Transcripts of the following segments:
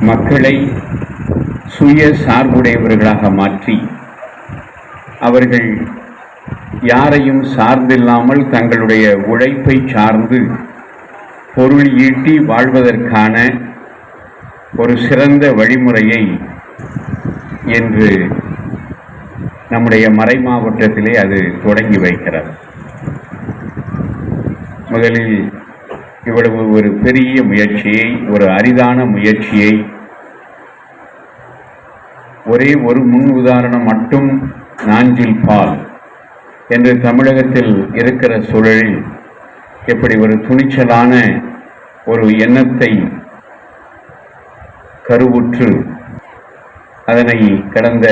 மக்களை சுய சார்புடையவர்களாக மாற்றி அவர்கள் யாரையும் சார்ந்தில்லாமல் தங்களுடைய உழைப்பை சார்ந்து பொருள் ஈட்டி வாழ்வதற்கான ஒரு சிறந்த வழிமுறையை என்று நம்முடைய மறை மாவட்டத்திலே அது தொடங்கி வைக்கிறது. முதலில் இவ்வளவு ஒரு பெரிய முயற்சியை ஒரு அரிதான முயற்சியை ஒரே ஒரு முன் உதாரணம் மட்டும் நாஞ்சில் பால் என்று தமிழகத்தில் இருக்கிற சூழலில் எப்படி ஒரு துணிச்சலான ஒரு எண்ணத்தை கருவுற்று அதனை கடந்த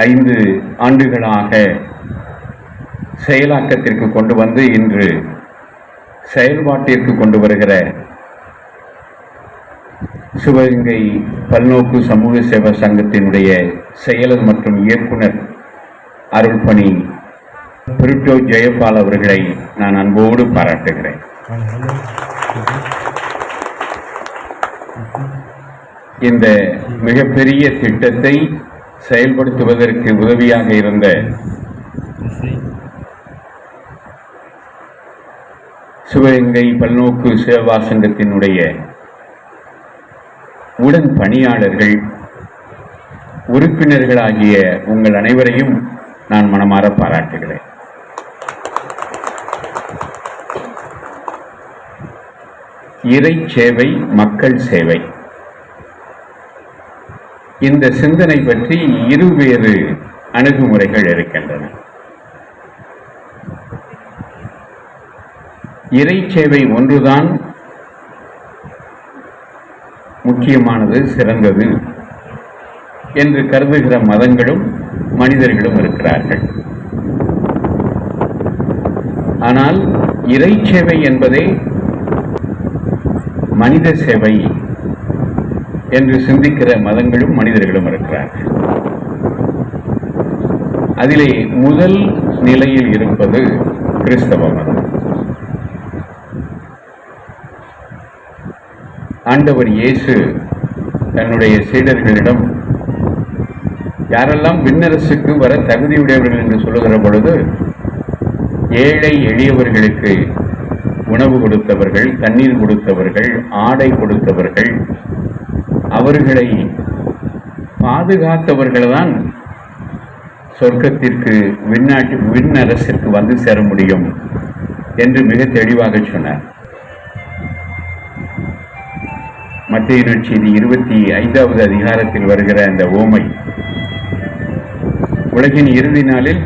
ஐந்து ஆண்டுகளாக செயலாக்கத்திற்கு கொண்டு வந்து இன்று செயல்பாட்டிற்கு கொண்டு வருகிற சிவகங்கை பல்நோக்கு சமூக சேவை சங்கத்தினுடைய செயலர் மற்றும் இயக்குனர் அருள்பணி பிரிட்டோ ஜெயபால் அவர்களை நான் அன்போடு பாராட்டுகிறேன். இந்த மிகப்பெரிய திட்டத்தை செயல்படுத்துவதற்கு உதவியாக இருந்த சிவகங்கை பல்நோக்கு சேவா சங்கத்தினுடைய உடன் பணியாளர்கள் உறுப்பினர்களாகிய உங்கள் அனைவரையும் நான் மனமாற பாராட்டுகிறேன். இறை சேவை மக்கள் சேவை. இந்த சிந்தனை பற்றி இருவேறு அணுகுமுறைகள் இருக்கின்றன. இறை சேவை ஒன்றுதான் முக்கியமானது சிறந்தது என்று கருதுகிற மதங்களும் மனிதர்களும் இருக்கிறார்கள். ஆனால் இறை சேவை என்பதே மனித சேவை என்று சிந்திக்கிற மதங்களும் மனிதர்களும் இருக்கிறார்கள். அதிலே முதல் நிலையில் இருப்பது கிறிஸ்தவ மதம். ஆண்டவர் இயேசு தன்னுடைய சீடர்களிடம் யாரெல்லாம் விண்ணரசுக்கு வர தகுதியுடையவர்கள் என்று சொல்லுகிற பொழுது ஏழை எளியவர்களுக்கு உணவு கொடுத்தவர்கள் தண்ணீர் கொடுத்தவர்கள் ஆடை கொடுத்தவர்கள் அவர்களை பாதுகாத்தவர்கள்தான் சொர்க்கத்திற்கு விண்ணாட்டு விண்ணரசிற்கு வந்து சேர முடியும் என்று மிக தெளிவாக சொன்னார். மத்திய நற்செய்தி இருபத்தி ஐந்தாவது அதிகாரத்தில் வருகிற அந்த ஓமை உலகின் இறுதி நாளில்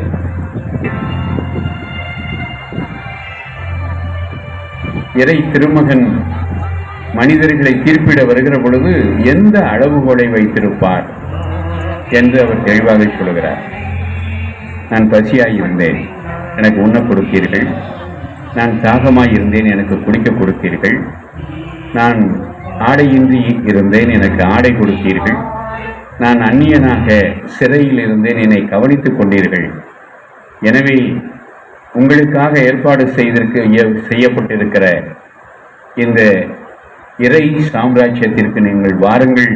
இறை திருமகன் மனிதர்களை தீர்ப்பிட வருகிற பொழுது எந்த அளவுகோலை வைத்திருப்பார் என்று அவர் தெளிவாக சொல்கிறார் நான் பசியாய் இருந்தேன் எனக்கு உண்ண கொடுத்தீர்கள். நான் தாகமாய் இருந்தேன் எனக்கு குடிக்க கொடுத்தீர்கள். நான் ஆடையின்றி இருந்தேன் எனக்கு ஆடை கொடுத்தீர்கள். நான் அந்நியனாக சிறையில் இருந்தேன் என்னை கவனித்துக் கொண்டீர்கள். எனவே உங்களுக்காக ஏற்பாடு செய்திருக்க செய்யப்பட்டிருக்கிற இந்த இறை சாம்ராஜ்யத்திற்கு நீங்கள் வாருங்கள்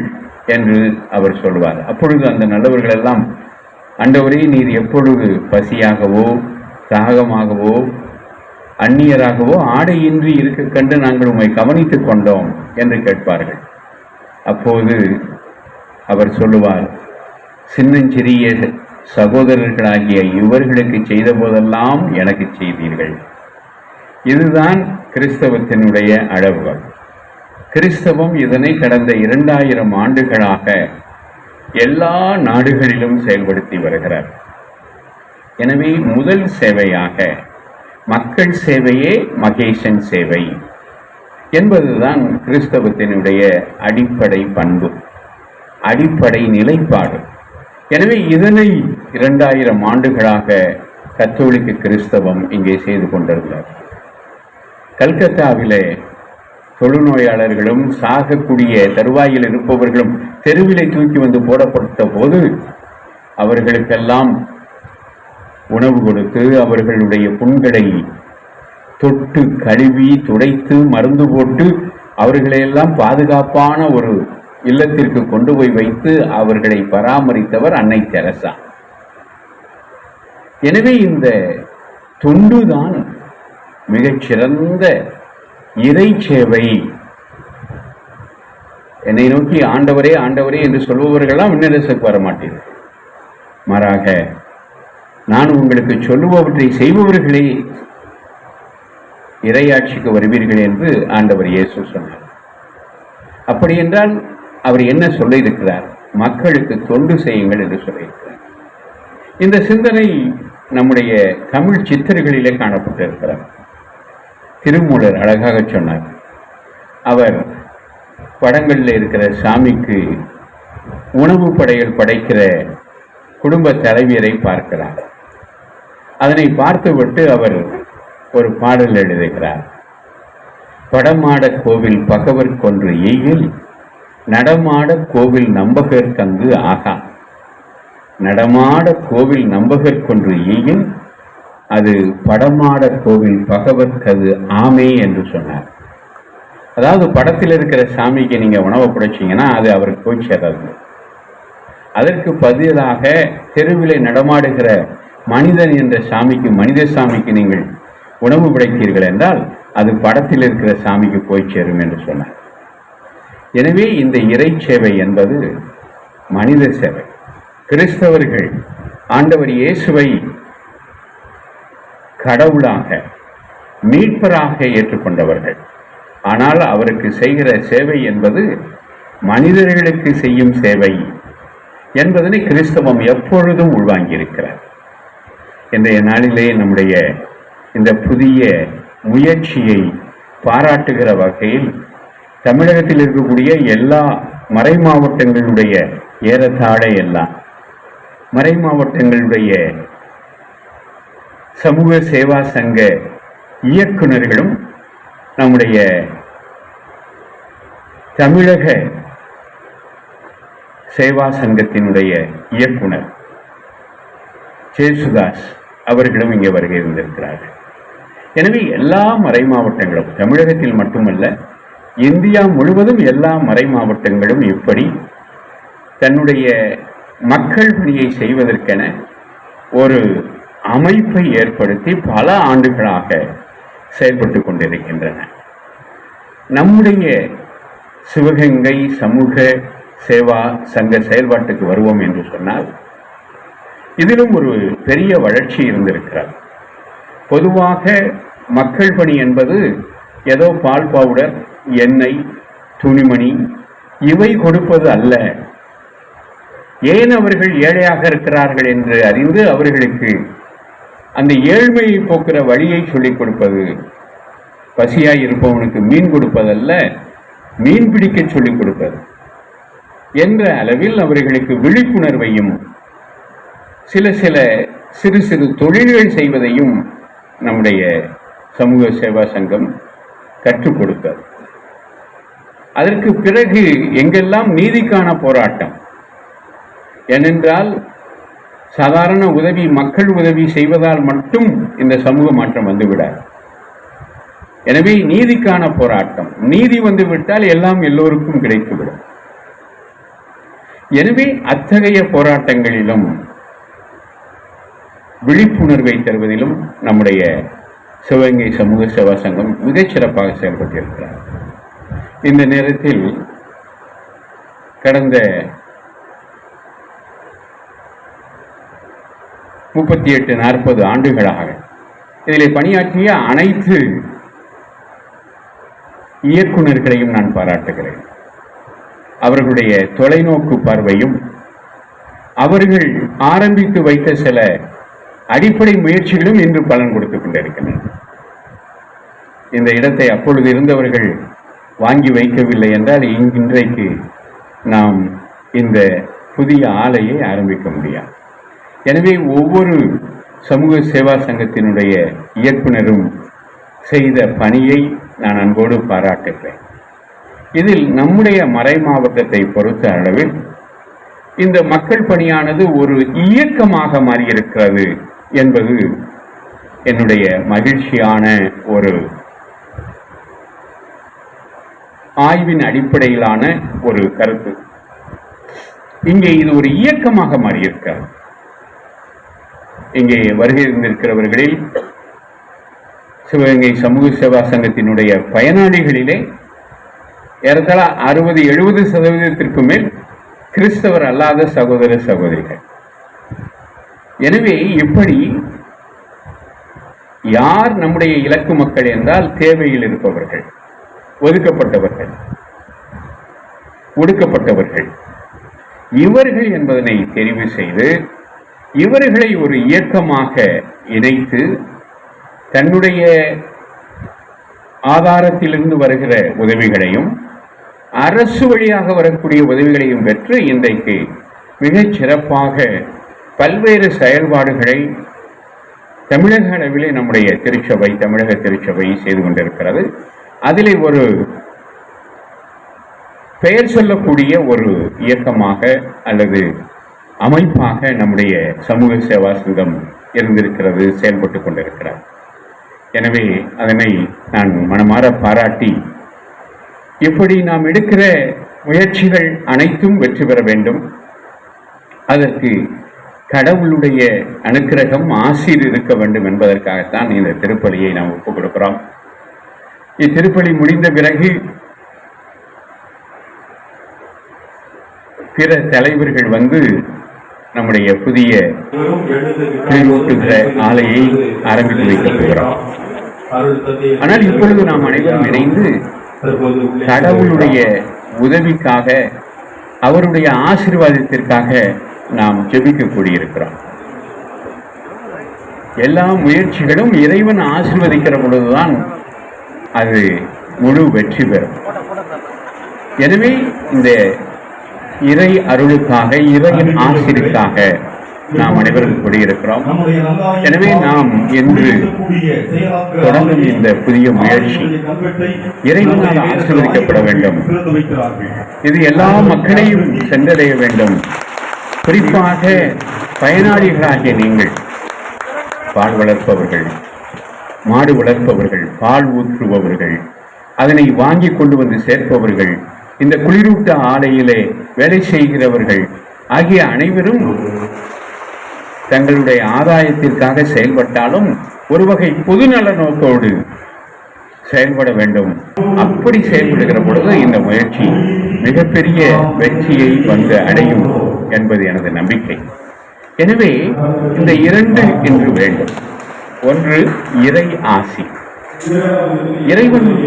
என்று அவர் சொல்வார். அப்பொழுது அந்த நல்லவர்களெல்லாம் ஆண்டவரே நீர் எப்பொழுது பசியாகவோ தாகமாகவோ அந்நியராகவோ ஆடையின்றி இருக்க கண்டு நாங்கள் உம்மை கவனித்துக் கொண்டோம் என்று கேட்பார்கள். அப்போது அவர் சொல்லுவார் சின்னஞ்சிறிய சகோதரர்களாகிய இவர்களுக்கு செய்த போதெல்லாம் எனக்கு செய்தீர்கள். இதுதான் கிறிஸ்தவத்தினுடைய அளவுகள். கிறிஸ்தவம் இதனை கடந்த இரண்டாயிரம் ஆண்டுகளாக எல்லா நாடுகளிலும் செயல்படுத்தி வருகிறார். எனவே முதல் சேவையாக மக்கள் சேவையே மகேசன் சேவை என்பதுதான் கிறிஸ்தவத்தினுடைய அடிப்படை பண்பு அடிப்படை நிலைப்பாடு. எனவே இதனை இரண்டாயிரம் ஆண்டுகளாக கத்தோலிக்க கிறிஸ்தவம் இங்கே செய்து கொண்டிருந்தார் கல்கத்தாவிலே தொழுநோயாளர்களும் சாகக்கூடிய தருவாயில் இருப்பவர்களும் தெருவிலை தூக்கி வந்து போடப்பட்ட போது அவர்களுக்கெல்லாம் உணவு கொடுத்து அவர்களுடைய புண்களை தொட்டு கழுவி துடைத்து மருந்து போட்டு அவர்களையெல்லாம் பாதுகாப்பான ஒரு இல்லத்திற்கு கொண்டு போய் வைத்து அவர்களை பராமரித்தவர் அன்னை தெரசா. எனவே இந்த தொண்டுதான் மிகச்சிறந்த இறை சேவை. என்னை நோக்கி ஆண்டவரே ஆண்டவரே என்று சொல்பவர்கள்லாம் விண்ணரசுக்கு வர மாட்டீர்கள் மாறாக நான் உங்களுக்கு சொல்லுபவற்றை செய்பவர்களே இறையாட்சிக்கு வருவீர்கள் என்று ஆண்டவர் இயேசு சொன்னார். அப்படி என்றால் அவர் என்ன சொல்லியிருக்கிறார்? மக்களுக்கு தொண்டு செய்யுங்கள் என்று சொல்லியிருக்கிறார். இந்த சிந்தனை நம்முடைய தமிழ் சித்தர்களிலே காணப்பட்டிருக்கிறார் திருமூலர் அழகாக சொன்னார். அவர் படங்களில் இருக்கிற சாமிக்கு உணவு படையல் படைக்கிற குடும்ப தலைவியரை பார்க்கிறார். அதனை பார்த்துவிட்டு அவர் ஒரு பாடல் எழுதுகிறார். படமாட கோவில் பகவர் கொன்று எயில் நடமாட கோவில் நம்பகர் தங்கு ஆகா. நடமாட கோவில் நம்பகர் கொன்று எயில் அது படமாட கோவில் பகவர் கது ஆமே என்று சொன்னார். அதாவது படத்தில் இருக்கிற சாமிக்கு நீங்க உணவை பிடிச்சிங்கன்னா அது அவருக்கு போய் சேராது. அதற்கு பதிலாக தெருவிலை நடமாடுகிற மனிதன் என்ற சாமிக்கு மனித சாமிக்கு நீங்கள் உணவு படைத்தீர்கள் என்றால் அது படத்தில் இருக்கிற சாமிக்கு போய் சேரும் என்று சொன்னார். எனவே இந்த இறை சேவை என்பது மனித சேவை. கிறிஸ்தவர்கள் ஆண்டவர் இயேசுவை கடவுளாக மீட்பராக ஏற்றுக்கொண்டவர்கள். ஆனால் அவருக்கு செய்கிற சேவை என்பது மனிதர்களுக்கு செய்யும் சேவை என்பதனை கிறிஸ்தவம் எப்பொழுதும் உள்வாங்கியிருக்கிறார். இன்றைய நாளிலே நம்முடைய இந்த புதிய முயற்சியை பாராட்டுகிற வகையில் தமிழகத்தில் இருக்கக்கூடிய எல்லா மறை மாவட்டங்களுடைய ஏறத்தாழ எல்லாம் மறை மாவட்டங்களுடைய சமூக சேவா சங்க இயக்குனர்களும் நம்முடைய தமிழக சேவா சங்கத்தினுடைய இயக்குனர் ஜேசுதாஸ் அவர்களும் இங்கே வருகை இருந்திருக்கிறார்கள் எனவே எல்லா மறை மாவட்டங்களும் தமிழகத்தில் மட்டுமல்ல இந்தியா முழுவதும் எல்லா மறை மாவட்டங்களும் இப்படி தன்னுடைய மக்கள் பணியை செய்வதற்கென ஒரு அமைப்பை ஏற்படுத்தி பல ஆண்டுகளாக செயல்பட்டு கொண்டிருக்கின்றன. நம்முடைய சிவகங்கை சமூக சேவா சங்க செயல்பாட்டுக்கு வருவோம் என்று சொன்னால் இதிலும் ஒரு பெரிய வளர்ச்சி இருந்திருக்கிறார் பொதுவாக மக்கள் பணி என்பது ஏதோ பால் பவுடர் எண்ணெய் துணிமணி இவை கொடுப்பது அல்ல. ஏன் அவர்கள் ஏழையாக இருக்கிறார்கள் என்று அறிந்து அவர்களுக்கு அந்த ஏழ்மையை போக்குற வழியை சொல்லிக் கொடுப்பது? பசியாய் இருப்பவனுக்கு மீன் கொடுப்பதல்ல மீன் பிடிக்க சொல்லிக் கொடுப்பது. என்ற அளவில் அவர்களுக்கு விழிப்புணர்வையும் சில சில சிறு சிறு தொழில்கள் செய்வதையும் நம்முடைய சமூக சேவா சங்கம் கற்றுக் கொடுத்தது. அதற்கு பிறகு எங்கெல்லாம் நீதிக்கான போராட்டம்? ஏனென்றால் சாதாரண உதவி மக்கள் உதவி செய்வதால் மட்டும் இந்த சமூக மாற்றம் வந்துவிடாது. எனவே நீதிக்கான போராட்டம். நீதி வந்துவிட்டால் எல்லாம் எல்லோருக்கும் கிடைத்துவிடும். எனவே அத்தகைய போராட்டங்களிலும் விழிப்புணர்வை தருவதிலும் நம்முடைய சிவகங்கை சமூக சேவா சங்கம் மிகச்சிறப்பாக செயல்பட்டிருக்கிறார். இந்த நேரத்தில் கடந்த முப்பத்தி எட்டு நாற்பது ஆண்டுகளாக இதில் பணியாற்றிய அனைத்து இயக்குநர்களையும் நான் பாராட்டுகிறேன். அவர்களுடைய தொலைநோக்கு பார்வையும் அவர்கள் ஆரம்பித்து வைத்த சில அடிப்படை முயற்சிகளும் இன்று பலன் கொடுத்துக் கொண்டிருக்கின்றன. இந்த இடத்தை அப்பொழுது இருந்தவர்கள் வாங்கி வைக்கவில்லை என்றால் இன்றைக்கு நாம் இந்த புதிய ஆலையை ஆரம்பிக்க முடியாது. எனவே ஒவ்வொரு சமூக சேவா சங்கத்தினுடைய இயக்குனரும் செய்த பணியை நான் அன்போடு பாராட்டுகிறேன். இதில் நம்முடைய மறை மாவட்டத்தை பொறுத்த அளவில் இந்த மக்கள் பணியானது ஒரு இயக்கமாக மாறியிருக்கிறது என்பது என்னுடைய மகிழ்ச்சியான ஒரு ஆய்வின் அடிப்படையிலான ஒரு கருத்து. இங்கே இது ஒரு இயக்கமாக மாறியிருக்கிறது. இங்கே வருகை இருந்திருக்கிறவர்களில் சிவகங்கை சமூக சேவா சங்கத்தினுடைய பயனாளிகளிலே ஏறத்தாழ அறுபது எழுபது சதவீதத்திற்கு மேல் கிறிஸ்தவர் அல்லாத சகோதர சகோதரிகள். எனவே இப்படி யார் நம்முடைய இலக்கு மக்கள் என்றால் தேவையில் இருப்பவர்கள் ஒதுக்கப்பட்டவர்கள் ஒடுக்கப்பட்டவர்கள். இவர்கள் என்பதனை தெரிவு செய்து இவர்களை ஒரு இயக்கமாக இணைத்து தன்னுடைய ஆதாரத்திலிருந்து வருகிற உதவிகளையும் அரசு வழியாக வரக்கூடிய உதவிகளையும் பெற்று இன்றைக்கு மிகச் சிறப்பாக பல்வேறு செயல்பாடுகளை தமிழக அளவிலே நம்முடைய திருச்சபை தமிழக திருச்சபை செய்து கொண்டிருக்கிறது. அதிலே ஒரு பெயர் சொல்லக்கூடிய ஒரு இயக்கமாக அல்லது அமைப்பாக நம்முடைய சமூக சேவா சங்கம் இருந்திருக்கிறது செயல்பட்டு கொண்டிருக்கிறார் எனவே அதனை நான் மனமாற பாராட்டி இப்படி நாம் எடுக்கிற முயற்சிகள் அனைத்தும் வெற்றி பெற வேண்டும். அதற்கு கடவுளுடைய அனுக்கிரகம் ஆசீர் இருக்க வேண்டும் என்பதற்காகத்தான் இந்த திருப்பலியை நாம் ஒப்புக் கொடுக்கிறோம். இத்திருப்பலி முடிந்த பிறகு பிற தலைவர்கள் வந்து நம்முடைய புதிய குளிரூட்டுகிற ஆலையை ஆரம்பித்து வைக்கப் போகிறோம் ஆனால் இப்பொழுது நாம் அனைவரும் இணைந்து கடவுளுடைய உதவிக்காக அவருடைய ஆசீர்வாதத்திற்காக நாம் ஜெபிக்க கூடியிருக்கிறோம். எல்லா முயற்சிகளும் இறைவன் ஆசிர்வதிக்கிற பொழுதுதான் அது முழு வெற்றி பெறும். எனவே இந்த இறை அருளுக்காக இறையின் ஆசிரிக்காக நாம் அனைவரும் கூடியிருக்கிறோம். எனவே நாம் என்று தொடங்கும் இந்த புதிய முயற்சி இறைவனால் ஆசிர்வதிக்கப்பட வேண்டும். இது எல்லா மக்களையும் சென்றடைய வேண்டும். குறிப்பாக பயனாளிகளாகிய நீங்கள் பால் வளர்ப்பவர்கள் மாடு வளர்ப்பவர்கள் பால் ஊற்றுபவர்கள் அதனை வாங்கி கொண்டு வந்து சேர்ப்பவர்கள் இந்த குளிரூட்ட ஆலையிலே வேலை செய்கிறவர்கள் ஆகிய அனைவரும் தங்களுடைய ஆதாயத்திற்காக செயல்பட்டாலும் ஒரு வகை பொதுநல நோக்கோடு செயல்பட வேண்டும். அப்படி செயல்படுகிற பொழுது இந்த முயற்சி மிகப்பெரிய வெற்றியை வந்து அடையும். என்பது எனது நம்பிக்கை. எனவே இந்த இரண்டு இன்று வேண்டும். ஒன்று இறை ஆசி. இறைவன்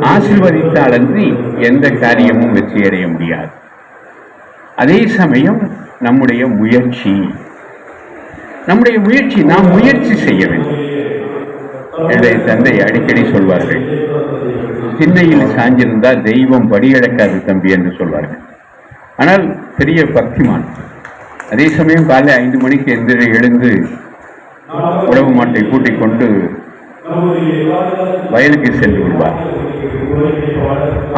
ஆசிர்வதித்தாலன்றி எந்த காரியமும் வெற்றியடைய முடியாது. அதே சமயம் நம்முடைய முயற்சி. நம்முடைய முயற்சி நாம் முயற்சி செய்ய வேண்டும். என்னுடைய தந்தை அடிக்கடி சொல்வார்கள் திண்ணையில் சாஞ்சிருந்தால் தெய்வம் படியழக்காது தம்பி என்று சொல்வார்கள். ஆனால் பெரிய பக்திமான். அதே சமயம் காலை ஐந்து மணிக்கு எந்திர எழுந்து உழவு மாட்டை கூட்டிக் கொண்டு வயலுக்கு சென்று விடுவார்.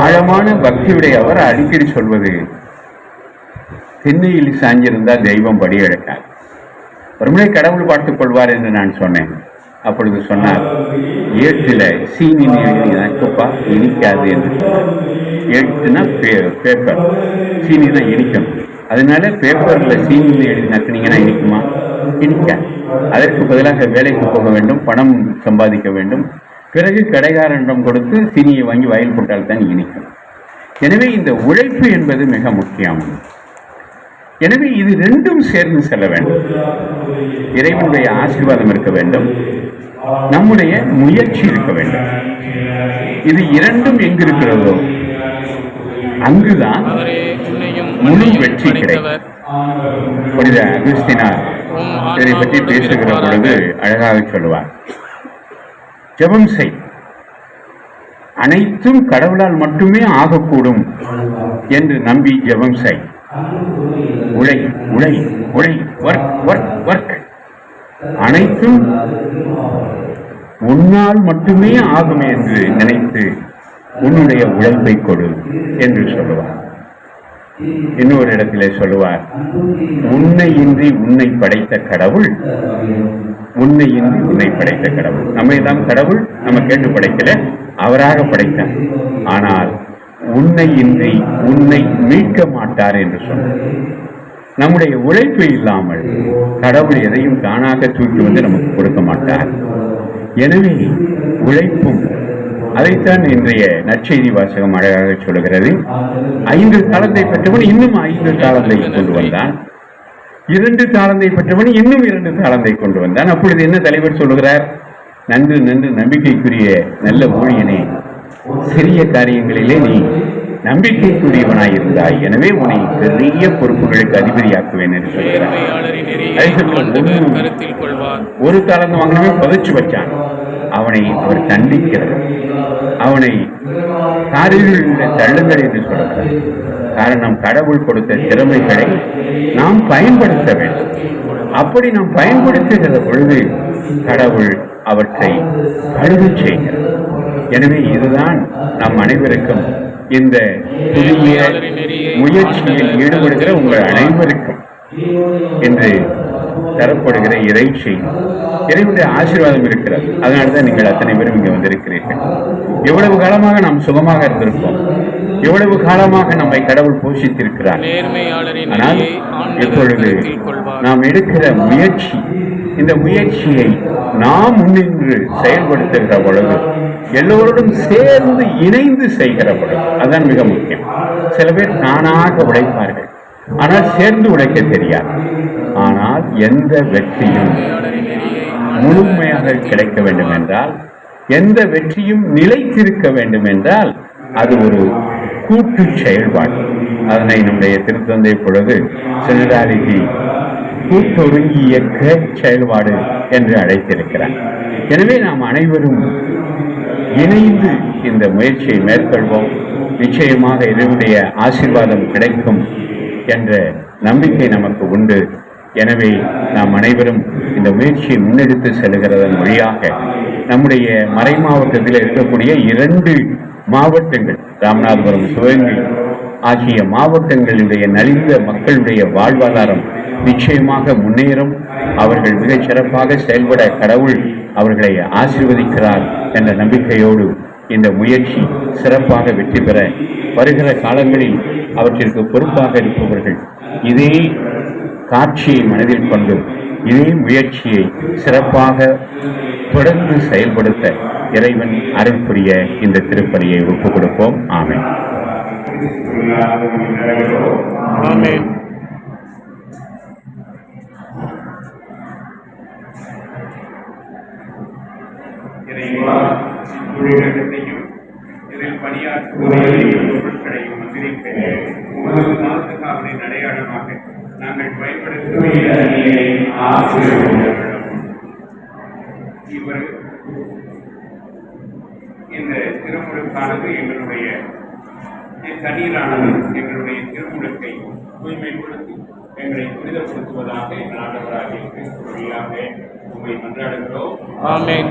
ஆழமான பக்தியுடைய அவர் அடிக்கடி சொல்வது திண்ணையில் சாஞ்சிருந்தால் தெய்வம் படியெடுக்கார் ஒருமுறை கடவுள் பார்த்துக் கொள்வார் என்று நான் சொன்னேன். அப்பொழுது சொன்னார். ஏட்டில் சீனி நக்குப்பா இனிக்காது என்று. சொன்னார் பே பேப்பர் சீனி தான் இனிக்கணும். அதனால பேப்பரில் சீனியில் எழுதி நக்குனீங்கன்னா இனிக்குமா? இனிக்காது. அதற்கு பதிலாக வேலைக்கு போக வேண்டும் பணம் சம்பாதிக்க வேண்டும். பிறகு கடைக்காரனிடம் கொடுத்து சீனியை வாங்கி வயல் போட்டால் தான் இனிக்கும். எனவே இந்த உழைப்பு என்பது மிக முக்கியம். எனவே இது ரெண்டும் சேர்ந்து செல்ல வேண்டும். இறைவனுடைய ஆசீர்வாதம் இருக்க வேண்டும். நம்முடைய முயற்சி இருக்க வேண்டும். இது இரண்டும் எங்கு இருக்கிறதோ அங்குதான் முழு வெற்றி கிடைக்கும். புனித அகஸ்தினார் இதை பற்றி பேசுகிற பொழுது. அழகாக சொல்லுவார். ஜெபம் செய். அனைத்தும் கடவுளால் மட்டுமே ஆகக்கூடும் என்று நம்பி ஜெபம் செய். உழை உழை உழை ஒர்க் ஒர்க் ஒர்க் அனைத்தும் உன்னால் மட்டுமே ஆகும் என்று நினைத்து உன்னுடைய உழைப்பை கொடு என்று சொல்லுவார். இன்னொரு இடத்திலே சொல்லுவார் உன்னை இன்றி உன்னை படைத்த கடவுள் உன்னை இன்றி உன்னை படைத்த கடவுள். நம்ம தான் கடவுள் நம்ம கேட்டு படைக்கல அவராக படைத்தார். ஆனால் உன்னை இன்றி உன்னை மீட்க மாட்டார் என்று சொன்னார் நம்முடைய உழைப்பு இல்லாமல் கடவுள் எதையும் தானாக தூக்கி வந்து நமக்கு கொடுக்க மாட்டார். எனவே உழைப்பும் அதைத்தான் இன்றைய நற்செய்தி வாசகம் அழகாக சொல்கிறது. ஐந்து காலத்தை பெற்றவன் இன்னும் ஐந்து தாளந்தை கொண்டு வந்தான். இரண்டு தாளந்தை பெற்றவன் இன்னும் இரண்டு தாளந்தை கொண்டு வந்தான். அப்பொழுது என்ன தலைவர் சொல்லுகிறார்? நன்று நன்று நம்பிக்கைக்குரிய நல்ல ஊழியனே சிறிய காரியங்களிலே நீ நம்பிக்கைக்குரியவனாயிருந்தாய். எனவே உன்னை பெரிய பொறுப்புகளுக்கு அதிபதியாக்குவேன் என்று சொல்கிறார். ஒரு தாளந்து வாங்கினவன் புதைச்சு வச்சான். அவனை அவர் தண்டிக்கிறார் அவனை காரில் தள்ளுங்கள் என்று சொல்கிறார். காரணம் கடவுள் கொடுத்த திறமைகளை நாம் பயன்படுத்த வேண்டும். அப்படி நாம் பயன்படுத்துகிற பொழுது கடவுள் அவற்றை கழுவச் செய்கிறார். எனவே இதுதான் நம் அனைவருக்கும் இந்த புதிய முயற்சியில் ஈடுபடுகிற உங்கள் அனைவருக்கும் என்று தரப்படுகிற இறை செய்தி இறைவனுடைய ஆசீர்வாதம் இருக்கிறது. அதனால தான் நீங்கள் அத்தனை பேரும் இங்கே வந்திருக்கிறீர்கள். எவ்வளவு காலமாக நாம் சுகமாக இருந்திருப்போம். எவ்வளவு காலமாக நம்மை கடவுள் போஷித்திருக்கிறார். ஆனால் இப்பொழுது நாம் எடுக்கிற முயற்சி இந்த முயற்சியை நாம் முன்னின்று செயல்படுத்துகிற பொழுது எல்லோரோடும் சேர்ந்து இணைந்து செய்கிற பொழுது அதுதான் மிக முக்கியம். சில பேர் தானாக உழைப்பார்கள் ஆனால் சேர்ந்து உழைக்க தெரியாது. ஆனால் எந்த வெற்றியும் முழுமையாக கிடைக்க வேண்டும் என்றால் எந்த வெற்றியும் நிலைத்திருக்க வேண்டும் என்றால் அது ஒரு கூட்டு செயல்பாடு. அதனை நம்முடைய திருத்தந்தை பொழுது சினடாலிட்டி கூட்டொருங்கி இயக்க செயல்பாடு என்று அழைத்திருக்கிறார். எனவே நாம் அனைவரும் இணைந்து இந்த முயற்சியை மேற்கொள்வோம். நிச்சயமாக இதனுடைய ஆசீர்வாதம் கிடைக்கும் என்ற நம்பிக்கை நமக்கு உண்டு. எனவே நாம் அனைவரும் இந்த முயற்சியை முன்னெடுத்து செல்கிறதன் வழியாக நம்முடைய மறை மாவட்டத்தில் இருக்கக்கூடிய இரண்டு மாவட்டங்கள் ராமநாதபுரம் சிவகங்கை ஆகிய மாவட்டங்களுடைய நலிந்த மக்களுடைய வாழ்வாதாரம் நிச்சயமாக முன்னேறும். அவர்கள் மிகச் சிறப்பாக செயல்பட கடவுள் அவர்களை ஆசிர்வதிக்கிறார் என்ற நம்பிக்கையோடு இந்த முயற்சி சிறப்பாக வெற்றி பெற வருகிற காலங்களில் அவற்றிற்கு பொறுப்பாக இருப்பவர்கள் இதே காட்சியை மனதில் கொண்டு இதே முயற்சியை சிறப்பாக தொடர்ந்து செயல்படுத்த இறைவன் அருள் புரிய இந்த திருப்பணியை ஒப்புக் கொடுப்போம் ஆமேன். ஆமேன். இறைவா தொழிலகத்தையும் இதில் பணியாற்றுவதையும் பொருட்களையும் மந்திரிக்க உமது பாதுகாவலின் அடையாளமாக நாங்கள் பயன்படுத்துவதில் இவர் இந்த திருமுழுக்கானது எங்களுடைய தண்ணீரானது எங்களுடைய திருமுழுக்கை தூய்மைப்படுத்தி எங்களை புனிதப்படுத்துவதாக எங்கள் ஆண்டவராக கிறிஸ்து வழியாக உண்மை மன்றாடுகிறோம். ஆமென்.